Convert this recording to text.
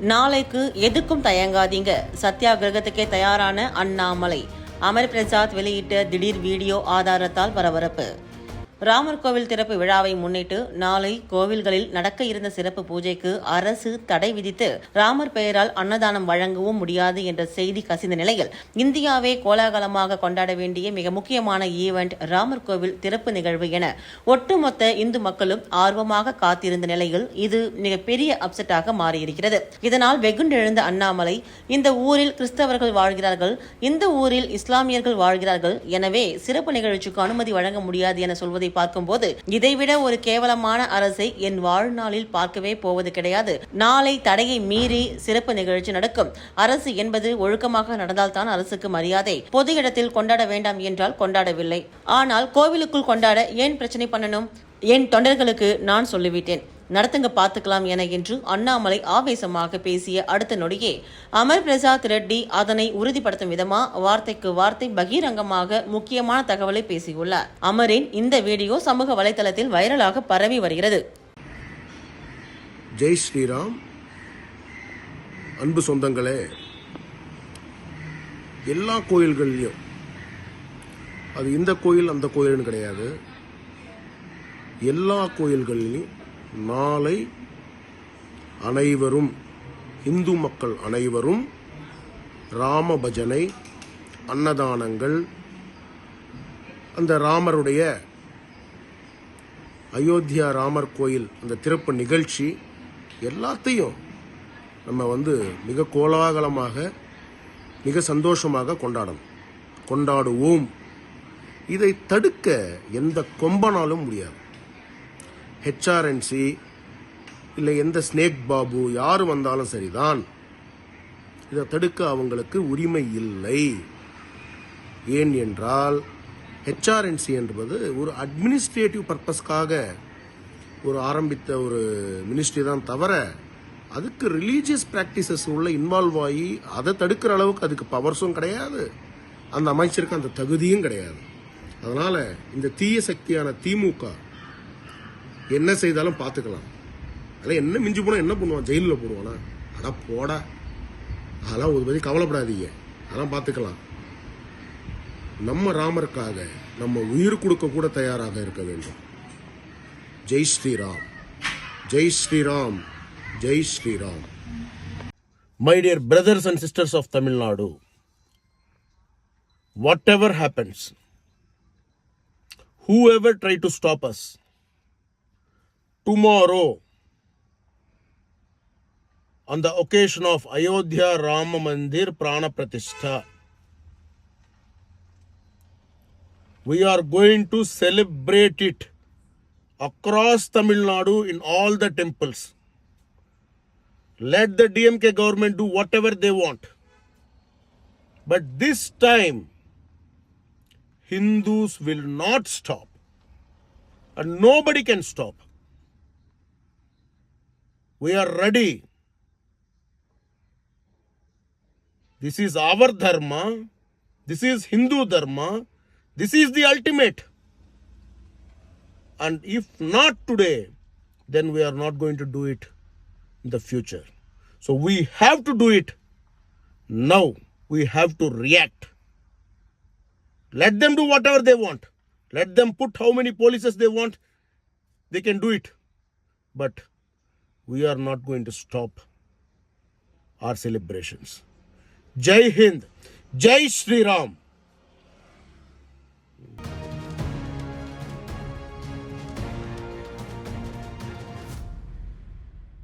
நாளைக்கு எதுக்கும் தயங்காதீங்க. சத்தியாகிரகத்துக்கே தயாரான அண்ணாமலை. அமர் பிரசாத் வெளியிட்ட திடீர் வீடியோ ஆதாரத்தால் பரபரப்பு. ராமர் கோவில் திறப்பு விழாவை முன்னிட்டு நாளை கோவில்களில் நடக்க இருந்த சிறப்பு பூஜைக்கு அரசு தடை விதித்து ராமர் பெயரால் அன்னதானம் வழங்கவும் முடியாது என்ற செய்தி கசிந்த நிலையில் இந்தியாவே கோலாகலமாக கொண்டாட வேண்டிய மிக முக்கியமான ஈவெண்ட் ராமர் கோவில் திறப்பு நிகழ்வு என ஒட்டுமொத்த இந்து மக்களும் ஆர்வமாக காத்திருந்த நிலையில் இது மிகப்பெரிய அப்செட்டாக மாறியிருக்கிறது. இதனால் வெகுண்டெழுந்த அண்ணாமலை இந்த ஊரில் கிறிஸ்தவர்கள் வாழ்கிறார்கள் இந்த ஊரில் இஸ்லாமியர்கள் வாழ்கிறார்கள் எனவே சிறப்பு நிகழ்ச்சிக்கு அனுமதி வழங்க முடியாது என சொல்வதை பார்க்கும்போது இதைவிட ஒரு கேவலமான அரசை என் வாழ்நாளில் பார்க்கவே போவது கிடையாது. நாளை தடையை மீறி சிறப்பு நிகழ்ச்சி நடக்கும். அரசு என்பது ஒழுக்கமாக நடந்தால்தான் அரசுக்கு மரியாதை. பொது இடத்தில் கொண்டாட வேண்டாம் என்றால் கொண்டாடவில்லை. ஆனால் கோவிலுக்குள் கொண்டாட ஏன் பிரச்சனை பண்ணணும்? என் தொண்டர்களுக்கு நான் சொல்லிவிட்டேன். நடத்துங்க பார்த்துக்கலாம் என என்று அண்ணாமலை ஆவேசமாக பேசிய அடுத்த நொடியே அமர் பிரசாத் ரெட்டி அதனை உறுதிப்படுத்தும் விதமா வார்த்தைக்கு வார்த்தை பகிரங்கமாக முக்கியமான தகவலை பேசியுள்ளார். அமரின் இந்த வீடியோ சமூக வலைதளத்தில் வைரலாக பரவி வருகிறது. ஜெய் ஸ்ரீராம். அன்பு சொந்தங்களே எல்லா கோயில்கள்லையும் அது இந்த கோயில் அந்த கோயில்னு கிடையாது. எல்லா கோயில்கள்லையும் நாளை அனைவரும் இந்து மக்கள் அனைவரும் ராம பஜனை அன்னதானங்கள் அந்த ராமருடைய அயோத்தியா ராமர் கோயில் அந்த திறப்பு நிகழ்ச்சி எல்லாத்தையும் நம்ம வந்து மிக கோலாகலமாக மிக சந்தோஷமாக கொண்டாடணும் கொண்டாடுவோம். இதை தடுக்க எந்த கொம்பனாலும் முடியாது. ஹெச்ஆர்என்சி இல்லை எந்த ஸ்னேக் பாபு யார் வந்தாலும் சரிதான். இதை தடுக்க அவங்களுக்கு உரிமை இல்லை. ஏன் என்றால் ஹெச்ஆர்என்சி என்பது ஒரு அட்மினிஸ்ட்ரேட்டிவ் பர்பஸ்க்காக ஒரு ஆரம்பித்த ஒரு மினிஸ்ட்ரி தான் தவிர அதுக்கு ரிலீஜியஸ் ப்ராக்டிசஸ் உள்ள இன்வால்வ் ஆகி அதை தடுக்கிற அளவுக்கு அதுக்கு பவர்ஸும் கிடையாது. அந்த அமைச்சருக்கு அந்த தகுதியும் கிடையாது. அதனால் இந்த தீய சக்தியான திமுக என்ன செய்தாலும் பார்த்துக்கலாம் அதெல்லாம் என்ன மிஞ்சி போனால் என்ன பண்ணுவான்? ஜெயிலில் போடுவானா? அட போடா. அதெல்லாம் ஒரு பற்றி கவலைப்படாதீங்க. அதெல்லாம் பார்த்துக்கலாம் நம்ம ராமருக்காக நம்ம உயிர் கொடுக்க கூட தயாராக இருக்க வேண்டும். Jai Shriram. Jai Shriram. Jai Shriram. My dear brothers and sisters of Tamil Nadu whatever happens whoever try to stop us tomorrow on the occasion of Ayodhya Rama Mandir Prana Pratishtha. We are going to celebrate it across Tamil Nadu in all the temples. Let the DMK government do whatever they want. But this time, Hindus will not stop. And nobody can stop. We are ready. This is our dharma. This is Hindu dharma. This is the ultimate. And if not today, then we are not going to do it in the future. So we have to do it now. We have to react. Let them do whatever they want. Let them put how many polices they want. They can do it. But we are not going to stop our celebrations. Jai Hind, Jai Sri Ram.